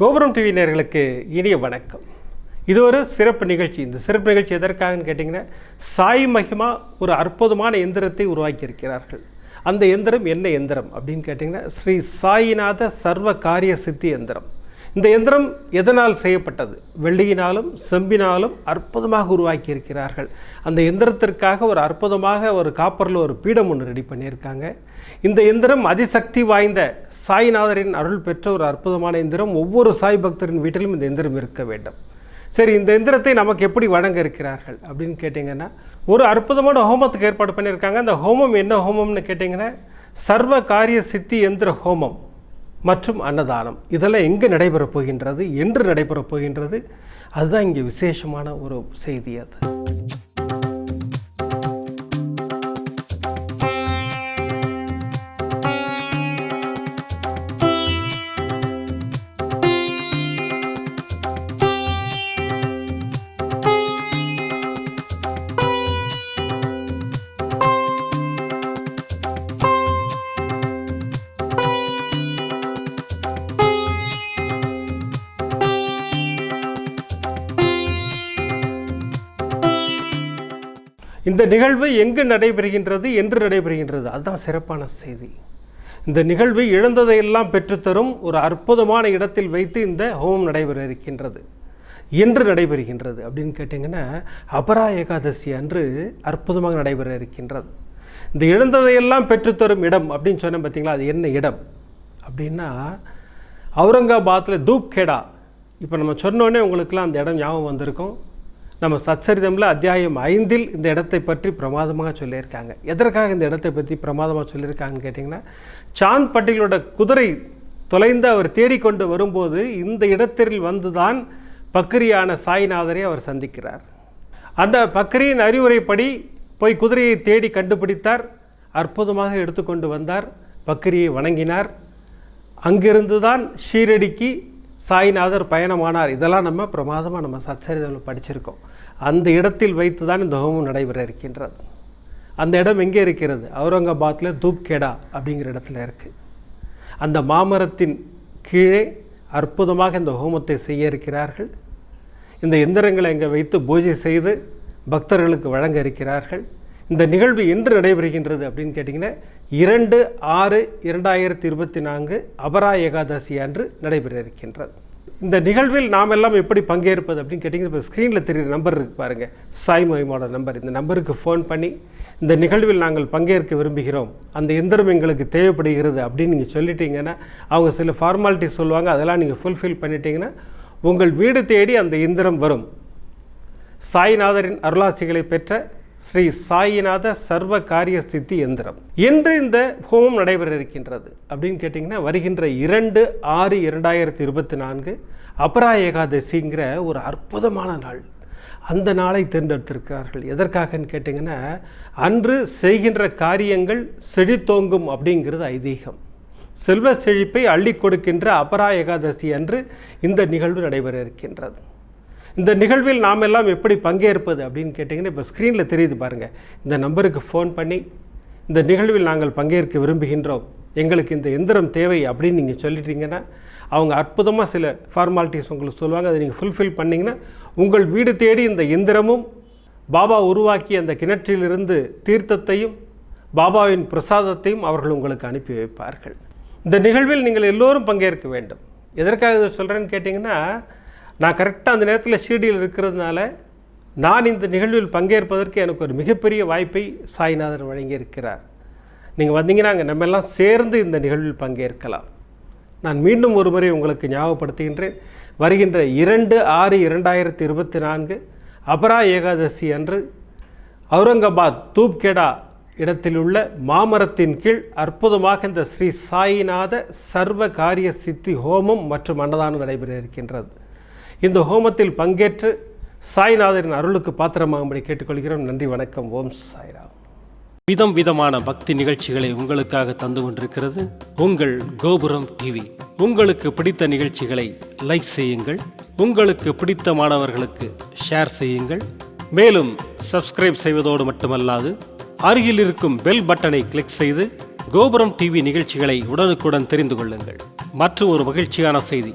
கோபுரம் டிவி நேர்களுக்கு இனிய வணக்கம். இது ஒரு சிறப்பு நிகழ்ச்சி. இந்த சிறப்பு நிகழ்ச்சி எதற்காகன்னு கேட்டிங்கன்னா சாய் மகிமா ஒரு அற்புதமான எந்திரத்தை உருவாக்கியிருக்கிறார்கள். அந்த எந்திரம் என்ன எந்திரம் அப்படின்னு கேட்டிங்கன்னா ஸ்ரீ சாயிநாத சர்வ காரிய சித்தி எந்திரம். இந்த எந்திரம் எதனால் செய்யப்பட்டது? வெள்ளியினாலும் செம்பினாலும் அற்புதமாக உருவாக்கி இருக்கிறார்கள் அந்த எந்திரத்திற்காக ஒரு அற்புதமாக ஒரு காப்பரில் ஒரு பீடம் ஒன்று ரெடி பண்ணியிருக்காங்க. இந்த எந்திரம் அதிசக்தி வாய்ந்த சாய்நாதரின் அருள் பெற்ற ஒரு அற்புதமான எந்திரம். ஒவ்வொரு சாய் பக்தரின் வீட்டிலும் இந்த எந்திரம் இருக்க வேண்டும். சரி இந்த எந்திரத்தை நமக்கு எப்படி வழங்க இருக்கிறார்கள் அப்படின்னு கேட்டிங்கன்னா ஒரு அற்புதமான ஹோமத்துக்கு ஏற்பாடு பண்ணியிருக்காங்க. அந்த ஹோமம் என்ன ஹோமம்னு கேட்டிங்கன்னா சர்வ காரிய சித்தி எந்திர ஹோமம். மற்றும் அன்னதானம். இதெல்லாம் எங்கே நடைபெறப் போகின்றது? என்று நடைபெறப் போகின்றது? அதுதான் இங்கே விசேஷமான ஒரு செய்தி அது. இந்த நிகழ்வு எங்கு நடைபெறுகின்றது என்று நடைபெறுகின்றது. அதுதான் சிறப்பான செய்தி. இந்த நிகழ்வு இழந்ததையெல்லாம் பெற்றுத்தரும் ஒரு அற்புதமான இடத்தில் வைத்து இந்த ஹோமம் நடைபெற இருக்கின்றது என்று நடைபெறுகின்றது அப்படின்னு கேட்டிங்கன்னா அபரா ஏகாதசி அன்று அற்புதமாக நடைபெற இருக்கின்றது இந்த இழந்ததையெல்லாம் பெற்றுத்தரும் இடம் அப்படின்னு சொன்னேன் பார்த்தீங்களா? அது என்ன இடம்? அப்படின்னா அவுரங்காபாத்தில் தூப்கேடா. இப்போ நம்ம சொன்னோடனே உங்களுக்கெல்லாம் அந்த இடம் ஞாபகம் வந்திருக்கும். நம்ம சச்சரிதமில் அத்தியாயம் ஐந்தில் இந்த இடத்தை பற்றி பிரமாதமாக சொல்லியிருக்காங்க. எதற்காக இந்த இடத்தை பற்றி பிரமாதமாக சொல்லியிருக்காங்கன்னு கேட்டிங்கன்னா சாந்த் பட்டேலோட குதிரை தொலைந்து அவர் தேடிக்கொண்டு வரும்போது இந்த இடத்தில் வந்துதான் பக்ரியான சாய்நாதரை அவர் சந்திக்கிறார். அந்த பக்ரியின் அறிவுரைப்படி போய் குதிரையை தேடி கண்டுபிடித்தார். அற்புதமாக எடுத்துக்கொண்டு வந்தார். பக்ரியை வணங்கினார். அங்கிருந்து தான் ஷீரடிக்கு சாய்நாதர் பயணமானார். இதெல்லாம் நம்ம பிரமாதமாக நம்ம சச்சரிதமில் படிச்சிருக்கோம். அந்த இடத்தில் வைத்து தான் இந்த ஹோமம் நடைபெற இருக்கின்றது. அந்த இடம் எங்கே இருக்கிறது? அவுரங்காபாத்தில் தூப்கேடா அப்படிங்கிற இடத்துல இருக்குது அந்த மாமரத்தின் கீழே அற்புதமாக இந்த ஹோமத்தை செய்ய இருக்கிறார்கள். இந்த எந்திரங்களை இங்கே வைத்து பூஜை செய்து பக்தர்களுக்கு வழங்க இருக்கிறார்கள். இந்த நிகழ்வு என்று நடைபெறுகின்றது அப்படின்னு கேட்டிங்கன்னா இரண்டு ஆறு இரண்டாயிரத்தி இருபத்தி நான்கு அபரா ஏகாதசி அன்று நடைபெற இருக்கின்றது இந்த நிகழ்வில் நாம் எல்லாம் எப்படி பங்கேற்பது அப்படின்னு கேட்டிங்கன்னா இப்போ ஸ்க்ரீனில் தெரிகிற நம்பர் இருக்குது பாருங்கள் சாய் மொய்மோட நம்பர் இந்த நம்பருக்கு ஃபோன் பண்ணி இந்த நிகழ்வில் நாங்கள் பங்கேற்க விரும்புகிறோம். அந்த எந்திரம் எங்களுக்கு தேவைப்படுகிறது அப்படின்னு நீங்கள் சொல்லிட்டீங்கன்னா அவங்க சில ஃபார்மாலிட்டி சொல்லுவாங்க. அதெல்லாம் நீங்கள் ஃபுல்ஃபில் பண்ணிட்டீங்கன்னா உங்கள் வீடு தேடி அந்த எந்திரம் வரும். சாய்நாதரின் அருளாசிகளை பெற்ற ஸ்ரீ சாயிநாத சர்வ காரிய சித்தி எந்திரம். என்று இந்த ஹோமம் நடைபெற இருக்கின்றது அப்படின்னு கேட்டிங்கன்னா வருகின்ற இரண்டு ஆறு இரண்டாயிரத்தி இருபத்தி நான்கு அபரா ஏகாதசிங்கிற ஒரு அற்புதமான நாள். அந்த நாளை தேர்ந்தெடுத்திருக்கிறார்கள். எதற்காகன்னு கேட்டிங்கன்னா அன்று செய்கின்ற காரியங்கள் செழித்தோங்கும் அப்படிங்கிறது ஐதீகம். செல்வ செழிப்பை அள்ளி கொடுக்கின்ற அபரா ஏகாதசி அன்று இந்த நிகழ்வு நடைபெற இருக்கின்றது இந்த நிகழ்வில் நாம் எல்லாம் எப்படி பங்கேற்பது அப்படின்னு கேட்டிங்கன்னா இப்போ ஸ்க்ரீனில் தெரியுது பாருங்கள் இந்த நம்பருக்கு ஃபோன் பண்ணி இந்த நிகழ்வில் நாங்கள் பங்கேற்க விரும்புகின்றோம். எங்களுக்கு இந்த எந்திரம் தேவை அப்படின்னு நீங்கள் சொல்லிட்டீங்கன்னா அவங்க அற்புதமாக சில ஃபார்மாலிட்டிஸ் உங்களுக்கு சொல்லுவாங்க. அதை நீங்கள் ஃபுல்ஃபில் பண்ணிங்கன்னா உங்கள் வீடு தேடி இந்த எந்திரமும் பாபா உருவாக்கிய அந்த கிணற்றிலிருந்து தீர்த்தத்தையும் பாபாவின் பிரசாதத்தையும் அவர்கள் உங்களுக்கு அனுப்பி வைப்பார்கள். இந்த நிகழ்வில் நீங்கள் எல்லோரும் பங்கேற்க வேண்டும். எதற்காக இதை சொல்கிறேன்னு கேட்டிங்கன்னா நான் கரெக்டாக அந்த நேரத்தில் ஷீர்டியில் இருக்கிறதுனால நான் இந்த நிகழ்வில் பங்கேற்பதற்கு எனக்கு ஒரு மிகப்பெரிய வாய்ப்பை சாய்நாதர் வழங்கியிருக்கிறார். நீங்கள் வந்தீங்கன்னா அங்கே நம்ம எல்லாம் சேர்ந்து இந்த நிகழ்வில் பங்கேற்கலாம். நான் மீண்டும் ஒரு முறை உங்களுக்கு ஞாபகப்படுத்துகின்றேன். வருகின்ற இரண்டு ஆறு இரண்டாயிரத்தி இருபத்தி நான்கு அபரா ஏகாதசி அன்று அவுரங்காபாத் தூப்கேடா இடத்தில் உள்ள மாமரத்தின் கீழ் அற்புதமாக இந்த ஸ்ரீ சாயிநாத சர்வ காரிய சித்தி ஹோமம் மற்றும் அன்னதானம் நடைபெற இருக்கின்றது. இந்த ஹோமத்தில் பங்கேற்று சாய்நாதரின் அருளுக்கு பாத்திரமாகும்படி கேட்டுக்கொள்கிறோம். நன்றி வணக்கம். ஓம் சாய்ராம். விதம் விதமான பக்தி நிகழ்ச்சிகளை உங்களுக்காக தந்து கொண்டிருக்கிறது உங்கள் கோபுரம் டிவி உங்களுக்கு பிடித்த நிகழ்ச்சிகளை லைக் செய்யுங்கள். உங்களுக்கு பிடித்த மாணவர்களுக்கு ஷேர் செய்யுங்கள். மேலும் சப்ஸ்கிரைப் செய்வதோடு மட்டுமல்லாது அருகில் இருக்கும் பெல் பட்டனை கிளிக் செய்து கோபுரம் டிவி நிகழ்ச்சிகளை உடனுக்குடன் தெரிந்து கொள்ளுங்கள். மற்றும் ஒரு மகிழ்ச்சியான செய்தி.